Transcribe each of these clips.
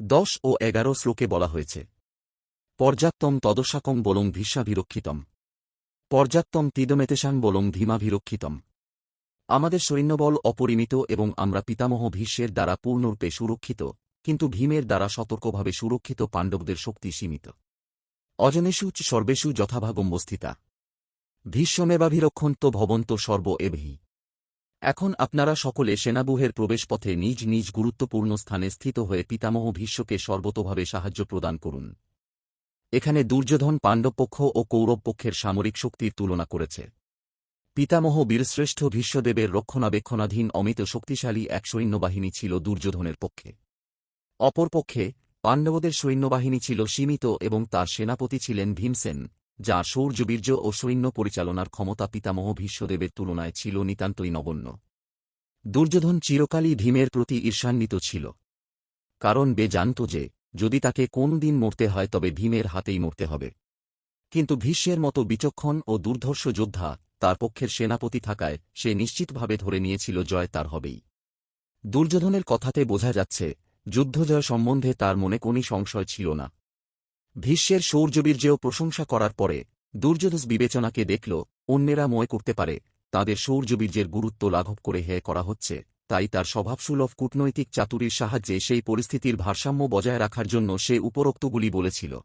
দশ ও এগারো শ্লোকে বলা হয়েছে। পর্যাপ্তম তদশাকং বলং ভীষ্মাভিরক্ষিতম পর্যাপ্তম তিদমেতেশাং বলং ভীমাভিরক্ষিতম আমাদের সৈন্যবল অপরিমিত এবং আমরা পিতামহ ভীষ্মের দ্বারা পূর্ণরূপে সুরক্ষিত, কিন্তু ভীমের দ্বারা সতর্কভাবে সুরক্ষিত পাণ্ডবদের শক্তি সীমিত। অজনেষু সর্বেষু যথাভাগম্বস্থিতা ভীষ্মেবাভিরক্ষন্ত ভবন্ত সর্ব এভি এখন আপনারা সকলে সেনাবুহের প্রবেশপথে নিজ নিজ গুরুত্বপূর্ণ স্থানে স্থিত হয়ে পিতামহ ভীষ্মকে সর্বতোভাবে সাহায্য প্রদান করুন। এখানে দুর্যোধন পাণ্ডবপক্ষ ও কৌরবপক্ষের সামরিক শক্তির তুলনা করেছে। পিতামহ বীরশ্রেষ্ঠ ভীষ্মদেবের রক্ষণাবেক্ষণাধীন অমিত শক্তিশালী এক সৈন্যবাহিনী ছিল দুর্যোধনের পক্ষে। অপরপক্ষে, পাণ্ডবদের সৈন্যবাহিনী ছিল সীমিত এবং তার সেনাপতি ছিলেন ভীমসেন। যার শৌর্যবীর্য ও সৈন্য পরিচালনার ক্ষমতা পিতামহ ভীষ্মদেবের তুলনায় ছিল নিতান্তই নগণ্য। দুর্যোধন চিরকালই ভীমের প্রতি ঈর্ষান্বিত ছিল। কারণ বে জানত যে, যদি তাকে কোন দিন মরতে হয় তবে ভীমের হাতেই মরতে হবে। কিন্তু ভীষ্মের মতো বিচক্ষণ ও দুর্ধর্ষ যোদ্ধা তার পক্ষের সেনাপতি থাকায় সে নিশ্চিতভাবে ধরে নিয়েছিল জয় তার হবেই। দুর্যোধনের কথাতে বোঝা যাচ্ছে, যুদ্ধজয় সম্বন্ধে তার মনে কোনই সংশয় ছিল না। ভীষ্মের শৌর্যবীর্যেও প্রশংসা করার পরে দুর্যোধস বিবেচনাকে দেখল, অন্যেরা ময় করতে পারে, তাদের শৌর্যবীর্যের গুরুত্ব লাঘব করে হেয় করা হচ্ছে, তাই তার স্বভাবসুলভ কূটনৈতিক চাতুরির সাহায্যে সেই পরিস্থিতির ভারসাম্য বজায় রাখার জন্য সে উপরোক্তগুলি বলেছিল।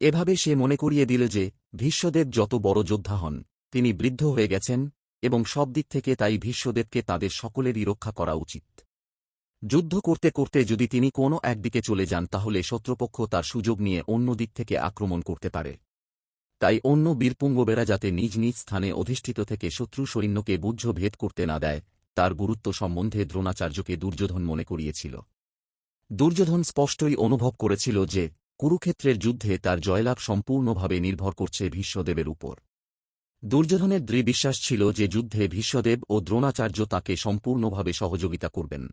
এভাবে সে মনে করিয়ে দিল যে, ভীষ্মদেব যত বড় যোদ্ধা হন, তিনি বৃদ্ধ হয়ে গেছেন, এবং সব দিক থেকে তাই ভীষ্মদেবকে তাদের সকলেরই রক্ষা করা উচিত। যুদ্ধ করতে করতে যদি তিনি কোনো একদিকে চলে যান তাহলে শত্রুপক্ষ তার সুযোগ নিয়ে অন্য দিক থেকে আক্রমণ করতে পারে। তাই অন্য বীরপুঙ্গবেরা যাতে নিজ নিজ স্থানে অধিষ্ঠিত থেকে শত্রু সৈন্যকে বুঝ্য ভেদ করতে না দেয়, তার গুরুত্ব সম্বন্ধে দ্রোণাচার্যকে দুর্যোধন মনে করিয়েছিল। দুর্যোধন স্পষ্টই অনুভব করেছিল যে, কুরুক্ষেত্রের যুদ্ধে তার জয়লাভ সম্পূর্ণভাবে নির্ভর করছে ভীষ্মদেবের উপর। দুর্যোধনের দৃঢ় বিশ্বাস ছিল যে যুদ্ধে ভীষ্মদেব ও দ্রোণাচার্য তাকে সম্পূর্ণভাবে সহযোগিতা করবেন।